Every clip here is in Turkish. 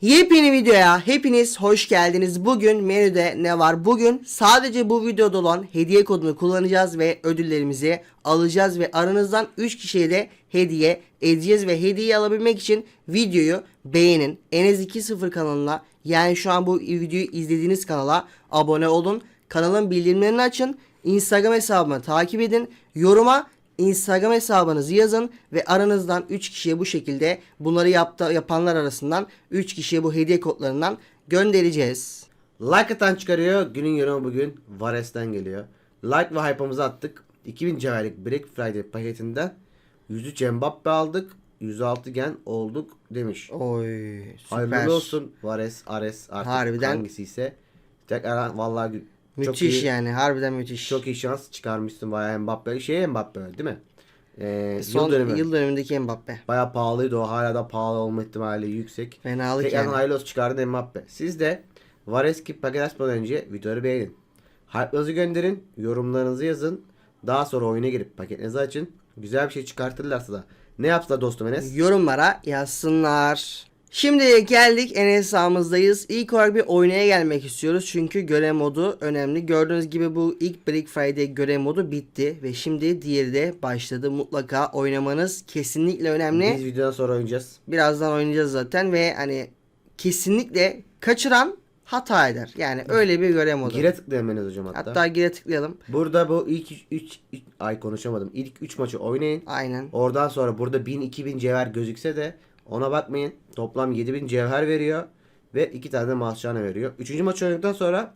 Yepyeni videoya hepiniz hoş geldiniz. Bugün menüde ne var? Bugün sadece bu videoda olan hediye kodunu kullanacağız ve ödüllerimizi alacağız ve aranızdan 3 kişiye de hediye edeceğiz ve hediye alabilmek için videoyu beğenin. Enes 20 kanalına yani şu an bu videoyu izlediğiniz kanala abone olun. Kanalın bildirimlerini açın. Instagram hesabımı takip edin. Yoruma Instagram hesabınızı yazın ve aranızdan 3 kişiye bu şekilde bunları yaptı, yapanlar arasından 3 kişiye bu hediye kodlarından göndereceğiz. Like atan çıkarıyor. Günün yorumu bugün Vares'ten geliyor. Like ve hype'ımızı attık. 2000 cevherlik Black Friday paketinden 103 Mbappe aldık. 106 gen olduk demiş. Oy süper. Hayırlı olsun Vares, Ares artık Harbiden. hangisi ise. Tekrar vallahi gü- çok Müthiş iyi, yani harbiden müthiş. çok iyi şans çıkarmışsın bayağı Mbappe. Şey Mbappe değil mi? Ee, Son yıl dönümü. yıl dönümündeki Mbappe. Bayağı pahalıydı o. Hala da pahalı olma ihtimali yüksek. Fenalık Tekrardan yani. olsun çıkardı Mbappe. Siz de Vareski paket açmadan önce videoları beğenin. Hype'ınızı gönderin. Yorumlarınızı yazın. Daha sonra oyuna girip paketinizi açın. Güzel bir şey çıkartırlarsa da. Ne yapsa dostum Enes? Yorumlara yazsınlar. Şimdi geldik en hesabımızdayız. İlk olarak bir oynaya gelmek istiyoruz. Çünkü görev modu önemli. Gördüğünüz gibi bu ilk Black Friday görev modu bitti. Ve şimdi diğeri de başladı. Mutlaka oynamanız kesinlikle önemli. Biz videodan sonra oynayacağız. Birazdan oynayacağız zaten ve hani kesinlikle kaçıran hata eder. Yani öyle bir görev modu. Gire tıklayalım Enes hocam hatta. Hatta gire tıklayalım. Burada bu ilk 3 ay konuşamadım. İlk 3 maçı oynayın. Aynen. Oradan sonra burada 1000-2000 cevher gözükse de ona bakmayın. Toplam 7000 cevher veriyor. Ve 2 tane de mahşane veriyor. Üçüncü maçı oynadıktan sonra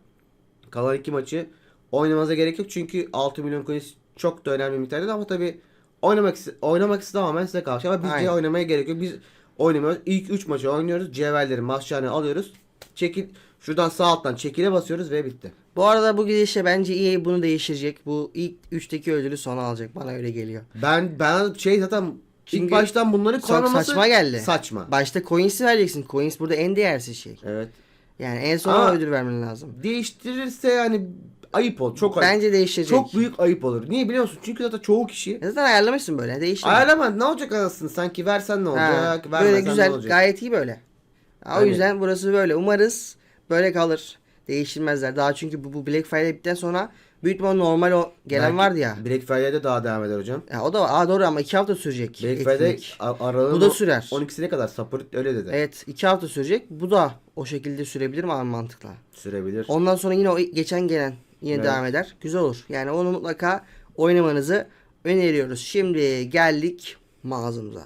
kalan 2 maçı oynamanıza gerek yok. Çünkü 6 milyon coins çok da önemli bir miktar değil ama tabi oynamak, oynamak tamamen size kalmış. Ama bizce oynamaya gerek yok. Biz oynamıyoruz. İlk 3 maçı oynuyoruz. Cevherleri mahşane alıyoruz. Çekil Şuradan sağ alttan çekile basıyoruz ve bitti. Bu arada bu gidişle bence EA bunu değiştirecek. Bu ilk 3'teki ödülü sona alacak. Bana öyle geliyor. Ben ben şey zaten Çünkü ilk baştan bunları Çok koymaması saçma geldi. Saçma. Başta coins'i vereceksin. Coins burada en değersiz şey. Evet. Yani en sona Ama- ödül vermen lazım. Değiştirirse yani ayıp olur. Çok ayıp. Bence değiştirecek. Çok büyük ayıp olur. Niye biliyor musun? Çünkü zaten çoğu kişi Zaten ayarlamışsın böyle. Değiştir. ayarlama ne olacak anasını sanki versen ne olacak? Ha, vermesen böyle ne güzel. olacak? Gayet iyi böyle. Ha, o Aynen. yüzden burası böyle. Umarız böyle kalır. Değiştirmezler. Daha çünkü bu, bu Black Friday bittikten sonra büyük ihtimalle normal o gelen Belki vardı ya. Black Friday'de daha devam eder hocam. ya. O da var. Aa, doğru ama 2 hafta sürecek. Black etkinlik. Friday aralığın Bu da sürer. 12'sine kadar Sapırt öyle dedi. Evet 2 hafta sürecek. Bu da o şekilde sürebilir mi abi mantıkla? Sürebilir. Ondan sonra yine o geçen gelen yine Evet. devam eder. Güzel olur. Yani onu mutlaka oynamanızı öneriyoruz. Şimdi geldik mağazamıza.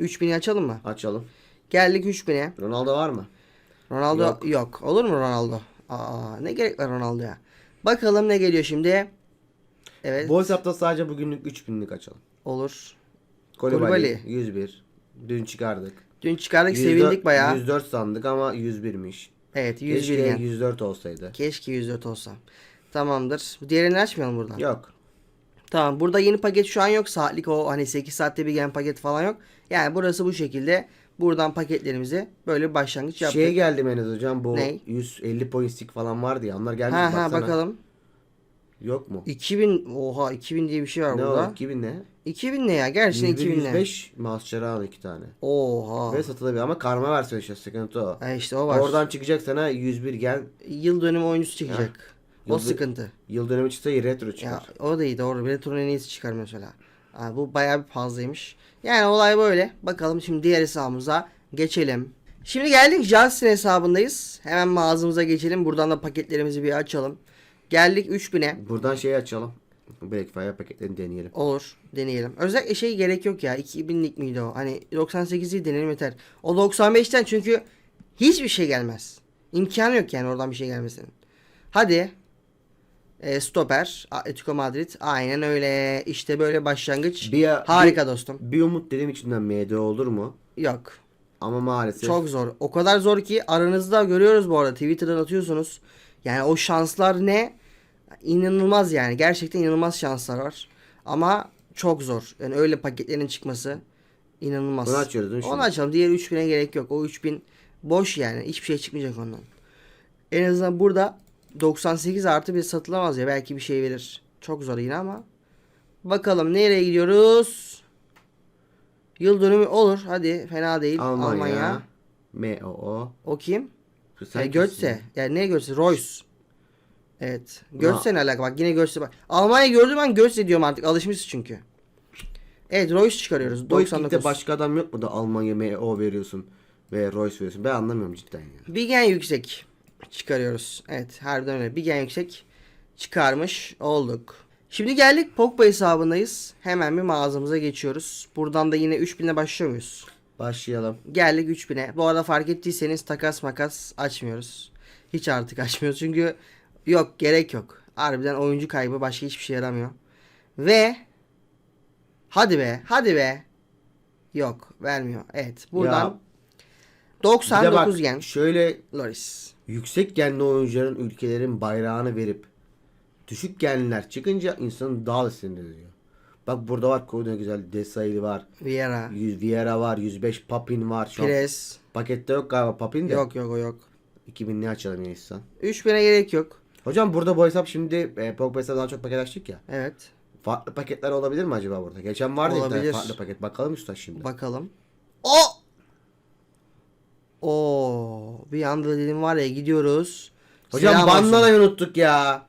3000'i açalım mı? Açalım. Geldik 3000'e. Ronaldo var mı? Ronaldo yok. Yok. Olur mu Ronaldo? Aa ne gerek var Ronaldo'ya? Bakalım ne geliyor şimdi. Evet. Bu hesapta sadece bugünlük 3000'lik açalım. olur. Kolibali, Koulibaly. 101. Dün çıkardık. Dün çıkardık 104 sevindik bayağı. 104 sandık ama 101'miş. Evet 101 Keşke gen. 104 olsaydı. Keşke 104 olsa. Tamamdır. Diğerini açmayalım buradan. Yok. Tamam burada yeni paket şu an yok. Saatlik o hani 8 saatte bir gelen paket falan yok. Yani burası bu şekilde. Buradan paketlerimizi böyle bir başlangıç yaptık. Şeye geldi Enes hocam bu Ney? 150 point stick falan vardı ya onlar gelmiş ha ha baksana. bakalım. Yok mu? 2000 oha 2000 diye bir şey var Ne burada. o? 2000 ne? 2000 ne ya? Gerçekten 101, 2000 ne? 105 Master'a al iki tane. Oha. Ve satılabilir ama karma versiyonu işte sıkıntı o. Ha işte o var. Oradan çıkacak sana 101 gel. Yıl dönümü oyuncusu çıkacak. O Yıl dö- sıkıntı. Yıl dönümü çıksa retro Ya çıkar. o da iyi doğru. Retronun en iyisi çıkar mesela. Ha, bu bayağı bir fazlaymış. Yani olay böyle. Bakalım şimdi diğer hesabımıza geçelim. Şimdi geldik Justin hesabındayız. Hemen mağazamıza geçelim. Buradan da paketlerimizi bir açalım. Geldik 3000'e. Buradan şeyi açalım. Black Fire paketlerini deneyelim. Olur. Deneyelim. Özellikle şey gerek yok ya. 2000'lik miydi o? Hani 98'i deneyelim yeter. O 95'ten çünkü hiçbir şey gelmez. İmkanı yok yani oradan bir şey gelmesinin. Hadi. E, stoper. Atletico Madrid. Aynen öyle. İşte böyle başlangıç. Bir, Harika dostum. Bir, bir umut dedim içinden MD olur mu? Yok. Ama maalesef. Çok zor. O kadar zor ki aranızda görüyoruz bu arada. Twitter'dan atıyorsunuz. Yani o şanslar ne? İnanılmaz yani. Gerçekten inanılmaz şanslar var. Ama çok zor. Yani öyle paketlerin çıkması inanılmaz. Bunu açıyoruz değil mi Onu açalım. Diğer 3000'e gerek yok. O 3000 boş yani. Hiçbir şey çıkmayacak ondan. En azından burada 98 artı bir satılamaz ya. Belki bir şey verir. Çok zor yine ama. Bakalım nereye gidiyoruz? Yıl dönümü olur. Hadi fena değil. Almanya. Almanya. M-O-O. O kim? E? Götze. Yani ne Götze? Royce. Evet. Götze ne alaka? Bak yine Götze bak. Almanya gördüğüm an Götze diyorum artık. Alışmışız çünkü. Evet Royce çıkarıyoruz. Bu ekipte 99. başka adam yok mu da Almanya M-O veriyorsun ve Royce veriyorsun? Ben anlamıyorum cidden ya. Bigen yüksek çıkarıyoruz. Evet harbiden öyle. Bigen yüksek çıkarmış olduk. Şimdi geldik Pogba hesabındayız. Hemen bir mağazamıza geçiyoruz. Buradan da yine 3000'e başlıyor muyuz? Başlayalım. Geldik 3000'e. Bu arada fark ettiyseniz takas makas açmıyoruz. Hiç artık açmıyoruz. Çünkü yok gerek yok. Harbiden oyuncu kaybı başka hiçbir şey yaramıyor. Ve hadi be hadi be. Yok vermiyor. Evet buradan Ya, Bir de 99 bak yen şöyle Loris. Yüksek genli oyuncuların ülkelerin bayrağını verip düşük genliler çıkınca insanın daha da sinirleniyor. Bak burada var koyduğun güzel Desailly var. Vieira. 100 Vieira var. 105 Papin var. Şu Pires. pakette yok galiba Papin de. Yok yok o yok. 2000'li açalım ya insan. 3000'e gerek yok. Hocam burada bu hesap şimdi e, Pogba hesabından çok paket açtık ya. Evet. Farklı paketler olabilir mi acaba burada? Geçen vardı Olabilir. farklı paket. Bakalım usta şimdi. Bakalım. O! Oo, bir anda dedim var ya gidiyoruz. Hocam Selam. Bandana'yı unuttuk ya.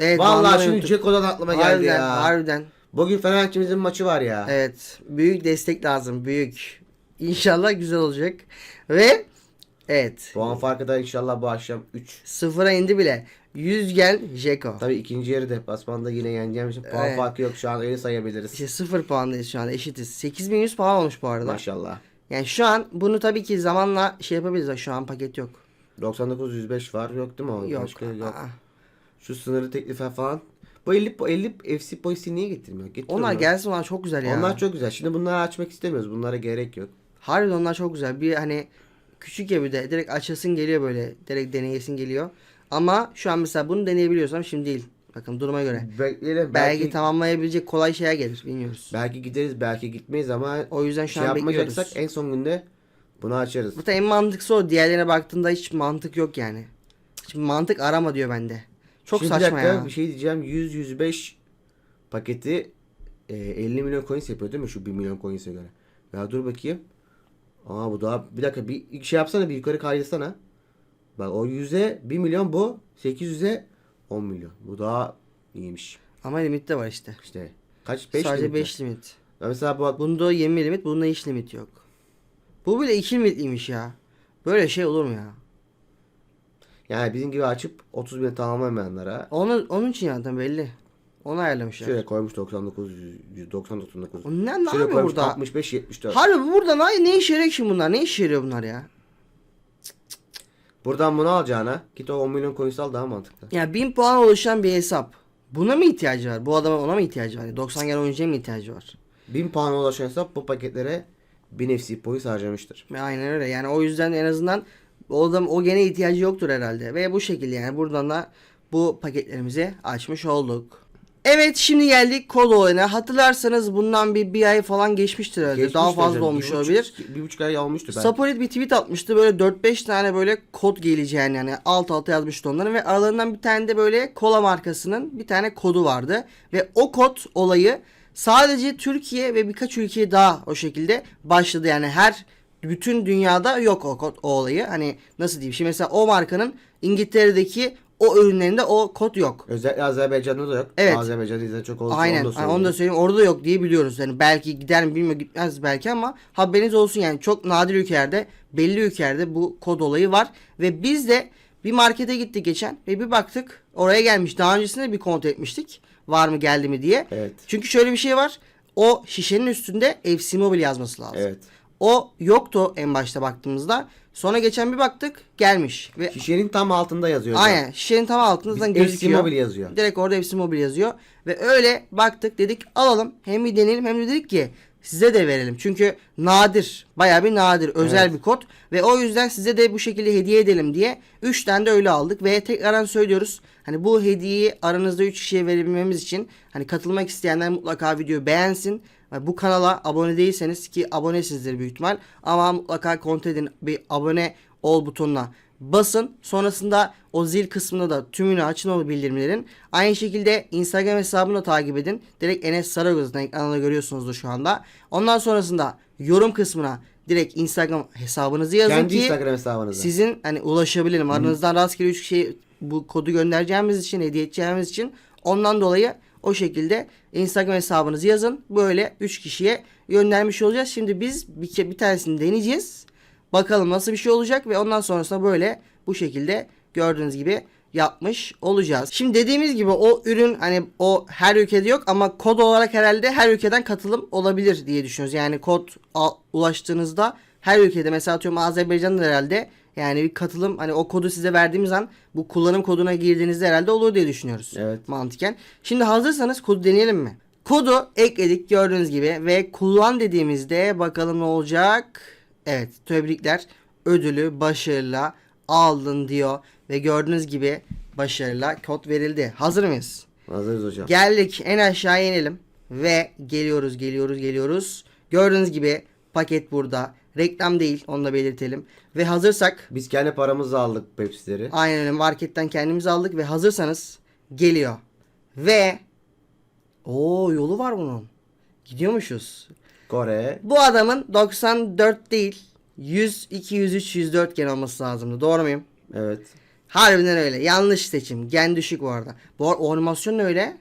Evet, Vallahi şimdi. Ceko'dan aklıma geldi harbiden, ya. Harbiden. Bugün Fenerbahçe'mizin maçı var ya. Evet. Büyük destek lazım. Büyük. İnşallah güzel olacak. Ve evet. Puan farkı da inşallah bu akşam 3. Sıfıra indi bile. 100 gel Jeko. Tabii ikinci yarı deplasmanda yine yeneceğim için puan Evet. farkı yok. Şu an öyle sayabiliriz. İşte sıfır puandayız şu anda eşitiz. 8100 puan olmuş bu arada. Maşallah. Yani şu an bunu tabii ki zamanla şey yapabiliriz. Şu an paket yok. 99 105 var. Yok değil mi? o? Yok. Başka yok. Aa. Şu sınırı teklife falan. Bu 50 bu 50 FC polisi niye getirmiyor? Getir Onlar onu. gelsin onlar çok güzel ya. Onlar çok güzel. Şimdi bunları açmak istemiyoruz. Bunlara gerek yok. Harbiden onlar çok güzel. Bir hani küçük ya bir de direkt açasın geliyor böyle. Direkt deneyesin geliyor. Ama şu an mesela bunu deneyebiliyorsam şimdi değil. Bakın duruma göre. Bekleyelim. Belki, Belki tamamlayabilecek kolay şeye gelir. Bilmiyoruz. belki gideriz, belki gitmeyiz ama O yüzden şu şey an bekliyoruz. en son günde bunu açarız. Bu da en mantıklısı o. Diğerlerine baktığında hiç mantık yok yani. Hiç mantık arama diyor bende. Çok Şimdi bir saçma dakika, ya. Bir şey diyeceğim. 100 105 paketi e, 50 milyon coins yapıyor değil mi şu 1 milyon coins'e göre? Ya dur bakayım. Aa bu daha bir dakika bir şey yapsana bir yukarı kaydırsana. Bak o 100'e 1 milyon bu 800'e 10 milyon. Bu daha iyiymiş. Ama limit de var işte. İşte kaç 5 Sadece limit mi? 5 limit. Ya Mesela bu Bunda 20 limit, bunda hiç limit yok. Bu bile 2 limitliymiş ya. Böyle şey olur mu ya? yani bizim gibi açıp 30 bin tamamlamayanlara Onun, onun için zaten belli. Onu ayarlamışlar. şöyle koymuş 99 100, 99. O Ne, ne Şöyle koymuş burada? 65 74. Harbi burada ne, ne işe yarıyor ki bunlar? Ne işe yarıyor bunlar ya? Buradan bunu alacağına git o 10 milyon coins al daha mantıklı. Ya 1000 puan oluşan bir hesap. Buna mı ihtiyacı var? Bu adamın ona mı ihtiyacı var? 90 gen oyuncuya mı ihtiyacı var? 1000 puana ulaşan hesap bu paketlere 1000 FC points harcamıştır. Aynen öyle. Yani o yüzden en azından o adam o gene ihtiyacı yoktur herhalde. Ve bu şekilde yani buradan da bu paketlerimizi açmış olduk. Evet şimdi geldik kod olayına. Hatırlarsanız bundan bir, bir ay falan geçmiştir herhalde. Geçmiştir Daha fazla hocam. olmuş Bir buçuk- olabilir. Bir buçuk ay olmuştu belki. Sapolit bir tweet atmıştı. Böyle 4-5 tane böyle kod geleceğini yani alt alta yazmıştı onların ve aralarından bir tane de böyle kola markasının bir tane kodu vardı. Ve o kod olayı sadece Türkiye ve birkaç ülkeye daha o şekilde başladı. Yani her bütün dünyada yok o o olayı. Hani nasıl diyeyim? Şimdi mesela o markanın İngiltere'deki o ürünlerinde o kod yok. Özellikle Azerbaycan'da da yok. Evet. Azerbaycan'da izleyen çok oldu. Aynen. Onu da Onu, onu da söyleyeyim. Orada yok diye biliyoruz. Yani belki gider mi bilmiyorum gitmez belki ama haberiniz olsun yani çok nadir ülkelerde belli ülkelerde bu kod olayı var ve biz de bir markete gittik geçen ve bir baktık oraya gelmiş. Daha öncesinde bir kontrol etmiştik. Var mı geldi mi diye. Evet. Çünkü şöyle bir şey var. O şişenin üstünde FC Mobile yazması lazım. Evet. O yoktu en başta baktığımızda. Sonra geçen bir baktık gelmiş ve Şişenin tam altında yazıyor. hocam. Aynen şişenin tam altından Biz FC gözüküyor. Mobile yazıyor. Direkt orada FC Mobile yazıyor. Ve öyle baktık dedik alalım hem bir deneyelim hem de dedik ki size de verelim. Çünkü nadir bayağı bir nadir özel bir kod. Ve o yüzden size de bu şekilde hediye edelim diye 3 tane de öyle aldık. Ve tekrardan söylüyoruz hani bu hediyeyi aranızda 3 kişiye verebilmemiz için hani katılmak isteyenler mutlaka videoyu beğensin. Bu kanala abone değilseniz ki abonesinizdir büyük ihtimal ama mutlaka kontrol edin bir abone ol butonuna basın. Sonrasında o zil kısmında da tümünü açın o bildirimlerin. Aynı şekilde Instagram hesabını da takip edin. Direkt Enes Sarıgöz'den ekranda görüyorsunuzdur şu anda. Ondan sonrasında yorum kısmına direkt Instagram hesabınızı yazın Kendi ki Instagram hesabınıza. sizin hani ulaşabilirim. Aranızdan rastgele 3 kişi bu kodu göndereceğimiz için, hediye edeceğimiz için ondan dolayı o şekilde Instagram hesabınızı yazın. Böyle 3 kişiye göndermiş olacağız. Şimdi biz bir, bir tanesini deneyeceğiz. Bakalım nasıl bir şey olacak ve ondan sonrasında böyle bu şekilde gördüğünüz gibi yapmış olacağız. Şimdi dediğimiz gibi o ürün hani o her ülkede yok ama kod olarak herhalde her ülkeden katılım olabilir diye düşünüyoruz. Yani kod ulaştığınızda her ülkede mesela atıyorum Azerbaycan'da herhalde yani bir katılım hani o kodu size verdiğimiz an bu kullanım koduna girdiğinizde herhalde olur diye düşünüyoruz. Evet. Mantıken. Şimdi hazırsanız kodu deneyelim mi? Kodu ekledik gördüğünüz gibi ve kullan dediğimizde bakalım ne olacak. Evet tebrikler ödülü başarıyla aldın diyor ve gördüğünüz gibi başarıyla kod verildi. Hazır mıyız? Hazırız hocam. Geldik en aşağı inelim ve geliyoruz geliyoruz geliyoruz. Gördüğünüz gibi paket burada. Reklam değil onu da belirtelim. Ve hazırsak Biz kendi paramızla aldık Pepsi'leri. aynen öyle marketten kendimiz aldık ve hazırsanız geliyor. Ve o yolu var bunun. Gidiyormuşuz. Kore. Bu adamın 94 değil 100, 2, 103, 104 gen olması lazımdı. Doğru muyum? Evet. Harbiden öyle. Yanlış seçim. Gen düşük bu arada. Bu ar- o animasyon öyle?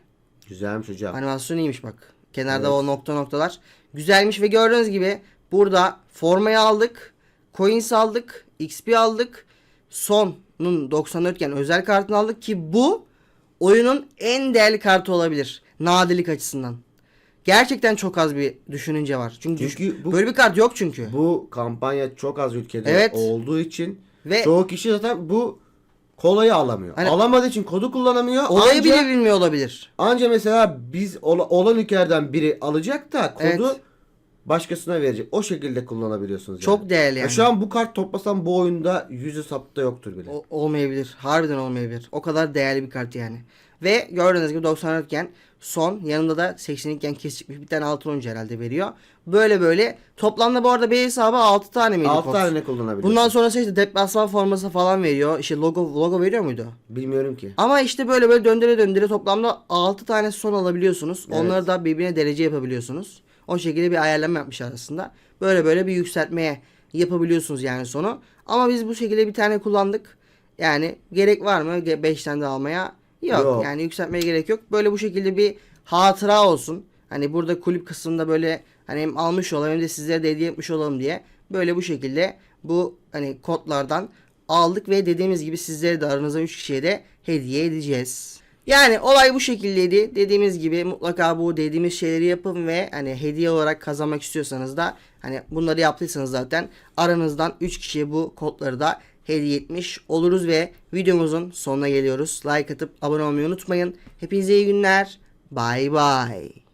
Güzelmiş hocam. Animasyon iyiymiş bak. Kenarda Evet. o nokta noktalar. Güzelmiş ve gördüğünüz gibi burada formayı aldık. Coins aldık. XP aldık. Son'un 94 iken özel kartını aldık ki bu oyunun en değerli kartı olabilir. Nadirlik açısından. Gerçekten çok az bir düşününce var. Çünkü, Çünkü bu- böyle bir kart yok çünkü. Bu kampanya çok az ülkede Evet. olduğu için Ve- çoğu kişi zaten bu kolayı alamıyor. Hani- Alamadığı için kodu kullanamıyor. Olayı anca, bile bilmiyor olabilir. anca mesela biz ola- olan ülkelerden biri alacak da kodu Evet. Başkasına verecek. O şekilde kullanabiliyorsunuz. Çok yani. değerli Ya yani. Şu an bu kart toplasam bu oyunda yüzü sapta yoktur bile. O- olmayabilir. Harbiden olmayabilir. O kadar değerli bir kart yani. Ve gördüğünüz gibi 94 iken son yanında da 80 iken kesikmiş bir tane altın oyuncu herhalde veriyor. Böyle böyle. Toplamda bu arada bir hesabı 6 tane miydi 6 kod? tane kullanabiliyorsun. Bundan sonrası işte deplasman forması falan veriyor. İşte logo logo veriyor muydu? Bilmiyorum ki. Ama işte böyle böyle döndüre döndüre toplamda 6 tane son alabiliyorsunuz. Evet. Onları da birbirine derece yapabiliyorsunuz. O şekilde bir ayarlama yapmış aslında. Böyle böyle bir yükseltmeye yapabiliyorsunuz yani sonu. Ama biz bu şekilde bir tane kullandık. Yani gerek var mı 5 tane de almaya? Yok. Yok. Yani yükseltmeye gerek yok. Böyle bu şekilde bir hatıra olsun. Hani burada kulüp kısmında böyle hani hem almış olalım hem de sizlere de hediye etmiş olalım diye. Böyle bu şekilde bu hani kodlardan aldık ve dediğimiz gibi sizlere de aranızda 3 kişiye de hediye edeceğiz. Yani olay bu şekildeydi. Dediğimiz gibi mutlaka bu dediğimiz şeyleri yapın ve hani hediye olarak kazanmak istiyorsanız da hani bunları yaptıysanız zaten aranızdan 3 kişiye bu kodları da hediye etmiş oluruz ve videomuzun sonuna geliyoruz. Like atıp abone olmayı unutmayın. Hepinize iyi günler. Bye bye.